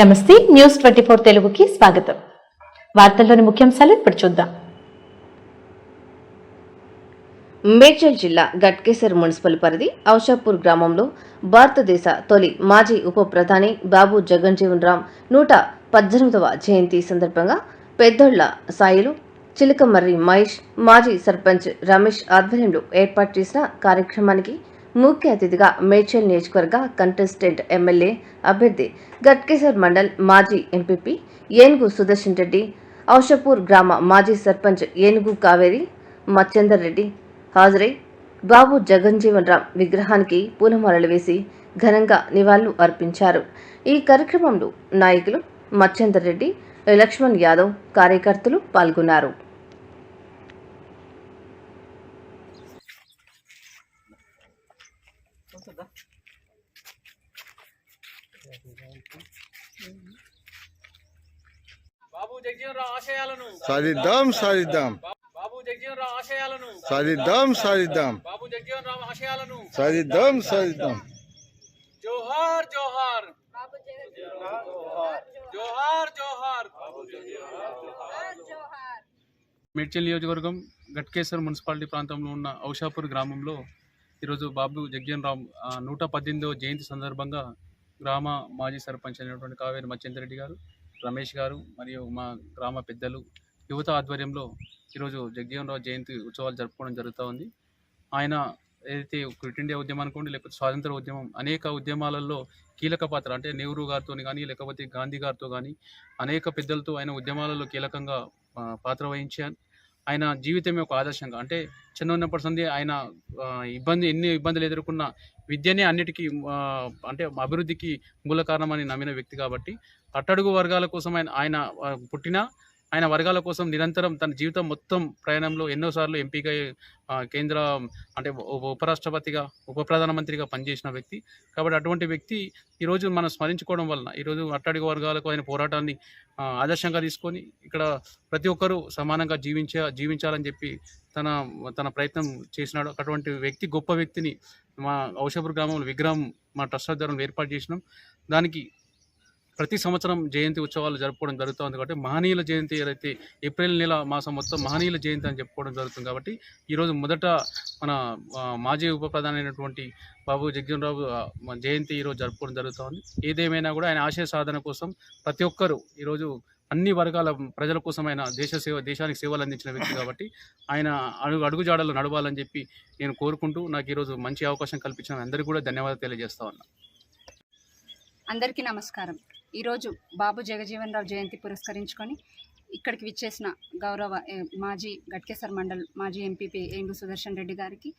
నమస్తే news twenty four తెలుగుకి స్వాగతం. వార్తల్లోని ముఖ్యాంశాలు ఇప్పుడు చూద్దాం. మేడ్చల్ జిల్లా గట్కేసర్ మున్సిపల్ పరిధి ఔషాపూర్ గ్రామంలో భారతదేశ తొలి మాజీ ఉప ప్రధాని బాబు జగన్జీవన్ రామ్ నూట పద్దెనిమిదవ జయంతి సందర్భంగా పెద్దోళ్ళ సాయిలు చిలకమర్రి మహేష్ మాజీ సర్పంచ్ రమేష్ ఆధ్వర్యంలో ఏర్పాటు చేసిన కార్యక్రమానికి ముఖ్య అతిథిగా మేడ్చల్ నియోజకవర్గ కంటెస్టెంట్ ఎమ్మెల్యే అభ్యర్థి గట్కేసర్ మండల్ మాజీ ఎంపీపీ ఏనుగు సుదర్శన్ రెడ్డి ఔషపూర్ గ్రామ మాజీ సర్పంచ్ ఏనుగు కావేరి మచ్చందర్ రెడ్డి హాజరై బాబు జగన్జీవన్ రామ్ విగ్రహానికి పూలమాలలు వేసి ఘనంగా నివాళులు అర్పించారు. ఈ కార్యక్రమంలో నాయకులు మచ్చందర్ రెడ్డి లక్ష్మణ్ యాదవ్ కార్యకర్తలు పాల్గొన్నారు. బాబు జగజీవనరావు ఆశయాలను. సాధిద్దాం సాధిద్దాం. బాబు జగజీవనరావు ఆశయాలను. సాధిద్దాం సాధిద్దాం. బాబు జగజీవనరావు ఆశయాలను. సాధిద్దాం సాధిద్దాం. జోహార్ జోహార్. జోహార్ జోహార్. మేడ్చల్ నియోజకవర్గం గట్కేశ్వర్ మున్సిపాలిటీ ప్రాంతంలో ఉన్న ఔషాపూర్ గ్రామంలో ఈరోజు బాబు జగ్జన్ రామ్ నూట పద్దెనిమిదవ జయంతి సందర్భంగా గ్రామ మాజీ సర్పంచ్ అయినటువంటి కావేరి మచ్చేంద్రెడ్డి గారు రమేష్ గారు మరియు మా గ్రామ పెద్దలు యువత ఆధ్వర్యంలో ఈరోజు జగ్జీవన్ రావు జయంతి ఉత్సవాలు జరుపుకోవడం జరుగుతూ ఉంది. ఆయన ఏదైతే క్విట్ ఇండియా ఉద్యమం అనుకోండి లేకపోతే స్వాతంత్ర ఉద్యమం అనేక ఉద్యమాలలో కీలక పాత్ర అంటే నెహ్రూ గారితో కానీ లేకపోతే గాంధీ గారితో కానీ అనేక పెద్దలతో ఆయన ఉద్యమాలలో కీలకంగా పాత్ర వహించాను ఆయన జీవితమే ఒక ఆదర్శంగా అంటే చిన్న ఉన్నప్పటి నుండి ఆయన ఇబ్బంది ఎన్ని ఇబ్బందులు ఎదుర్కొన్న విద్యనే అన్నిటికీ అంటే అభివృద్ధికి మూల కారణమని నమ్మిన వ్యక్తి కాబట్టి అట్టడుగు వర్గాల కోసం ఆయన ఆయన పుట్టిన ఆయన వర్గాల కోసం నిరంతరం తన జీవితం మొత్తం ప్రయాణంలో ఎన్నోసార్లు ఎంపీగా కేంద్ర అంటే ఉపరాష్ట్రపతిగా ఉప ప్రధానమంత్రిగా పనిచేసిన వ్యక్తి. కాబట్టి అటువంటి వ్యక్తి ఈరోజు మనం స్మరించుకోవడం వలన ఈరోజు అట్టడుగు వర్గాలకు ఆయన పోరాటాన్ని ఆదర్శంగా తీసుకొని ఇక్కడ ప్రతి ఒక్కరూ సమానంగా జీవించ జీవించాలని చెప్పి తన తన ప్రయత్నం చేసినాడు. అటువంటి వ్యక్తి గొప్ప వ్యక్తిని మా ఔషపూర్ గ్రామంలో విగ్రహం మా ట్రస్ట్ ద్వారా ఏర్పాటు చేసినాం. దానికి ప్రతి సంవత్సరం జయంతి ఉత్సవాలు జరుపుకోవడం జరుగుతుంది కాబట్టి మహనీయుల జయంతి ఏదైతే ఏప్రిల్ నెల మాసం మొత్తం మహనీయుల జయంతి అని చెప్పుకోవడం జరుగుతుంది కాబట్టి ఈరోజు మొదట మన మాజీ ఉప ప్రధాని బాబు జగ్జన్రావు జయంతి ఈరోజు జరుపుకోవడం జరుగుతుంది. ఏదేమైనా కూడా ఆయన ఆశయ సాధన కోసం ప్రతి ఒక్కరూ ఈరోజు అన్ని వర్గాల ప్రజల కోసం ఆయన దేశ సేవ దేశానికి సేవలు అందించిన వ్యక్తి కాబట్టి ఆయన అడుగు అడుగుజాడలు నడవాలని చెప్పి నేను కోరుకుంటూ నాకు ఈరోజు మంచి అవకాశం కల్పించిన అందరికీ కూడా ధన్యవాదాలు తెలియజేస్తా ఉన్నా. అందరికీ నమస్కారం. ఈరోజు బాబు జగజీవన్ రావు జయంతి పురస్కరించుకొని ఇక్కడికి విచ్చేసిన గౌరవ మాజీ గట్కేసర్ మండల్ మాజీ ఎంపీపీ ఏంగు సుదర్శన్ రెడ్డి గారికి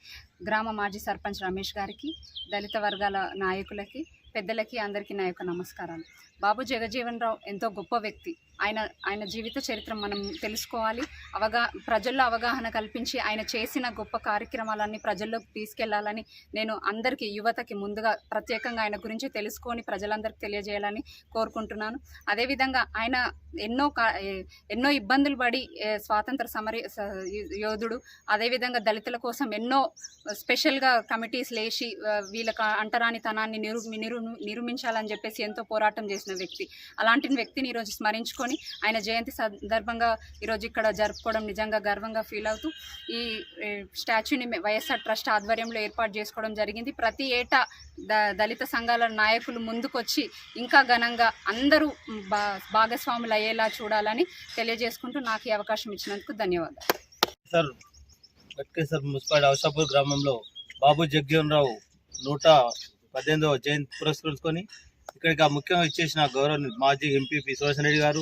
గ్రామ మాజీ సర్పంచ్ రమేష్ గారికి దళిత వర్గాల నాయకులకి పెద్దలకి అందరికీ నా యొక్క నమస్కారాలు. బాబు జగజీవన్ రావు ఎంతో గొప్ప వ్యక్తి. ఆయన ఆయన జీవిత చరిత్ర మనం తెలుసుకోవాలి. అవగా ప్రజల్లో అవగాహన కల్పించి ఆయన చేసిన గొప్ప కార్యక్రమాలన్నీ ప్రజల్లోకి తీసుకెళ్ళాలని నేను అందరికీ యువతకి ముందుగా ప్రత్యేకంగా ఆయన గురించి తెలుసుకొని ప్రజలందరికీ తెలియజేయాలని కోరుకుంటున్నాను. అదేవిధంగా ఆయన ఎన్నో కా- ఎన్నో ఇబ్బందులు పడి స్వాతంత్ర సమర స- యోధుడు. అదేవిధంగా దళితుల కోసం ఎన్నో స్పెషల్గా కమిటీస్ లేచి వీళ్ళ వీళ్ళ అంటరానితనాన్ని నిరు నిరు నిరూపించాలని చెప్పేసి ఎంతో పోరాటం చేసిన వ్యక్తి. అలాంటి వ్యక్తిని ఈరోజు స్మరించుకొని ఆయన జయంతి సందర్భంగా ఈరోజు ఇక్కడ జరుపుకోవడం నిజంగా గర్వంగా ఫీల్ అవుతూ ఈ స్టాచ్యూని వైఎస్ఆర్ ట్రస్ట్ ఆధ్వర్యంలో ఏర్పాటు చేసుకోవడం జరిగింది. ప్రతి ఏటా ద దళిత సంఘాల నాయకులు ముందుకొచ్చి ఇంకా ఘనంగా అందరూ బా భాగస్వాములు అయ్యేలా చూడాలని తెలియజేసుకుంటూ నాకు ఈ అవకాశం ఇచ్చినందుకు ధన్యవాదాలు. సార్ మున్సిపాలిటీ అవసాపూర్ గ్రామంలో బాబు జగ్జీవన్ రావు నూట పద్దెనిమిదవ జయంతి పురస్కరించుకొని ఇక్కడికి ఆ ముఖ్యంగా ఇచ్చేసిన గౌరవ మాజీ ఎంపీపీ సురేషన్ రెడ్డి గారు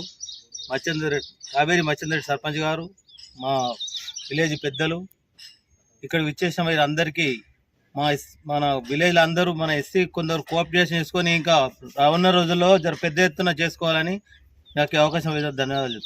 మచ్చందర్ కావేరి మచ్చందర్ సర్పంచ్ గారు మా విలేజ్ పెద్దలు ఇక్కడ ఇచ్చేసిన మీరు అందరికీ మా మన విలేజ్లో అందరూ మన ఎస్సీ కొందరు కోఆపరేషన్ చేసుకొని ఇంకా రానున్న రోజుల్లో జర పెద్ద ఎత్తున చేసుకోవాలని నాకు అవకాశం ఇచ్చిన ధన్యవాదాలు